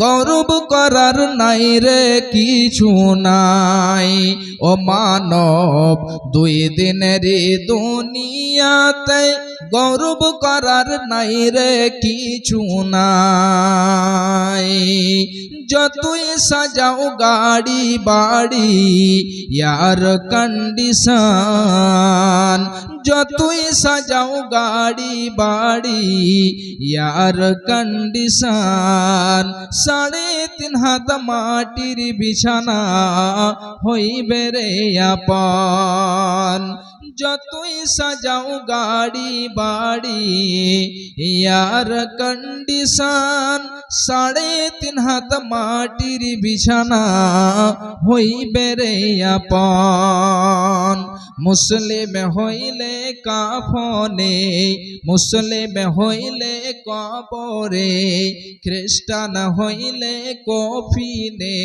গৌরব করার নাই রে কিছু নাই। ও মানব, দুই দিনের দুনিয়াতে গৌরব করার নাই রে কিছু নাই। যতই সাজাও গাড়ি, বাড়ি, ইয়ার কন্ডিশন যতই সাজাও গাড়ি, বাড়ি, ইয়ার কন্ডিশন সাড়ে তিন হাত মাটির বিছানা হইবে রে আপন। যতই সাজাও গাড়ি, বাড়ি, ইয়ার কন্ডিশন সাড়ে তিন হাত মাটির বিছানা হইবে রে আপন। মুসলিম হইলে কাফনে মুসলিম হইলে কবরে খ্রিস্টান হইলে কফিনে।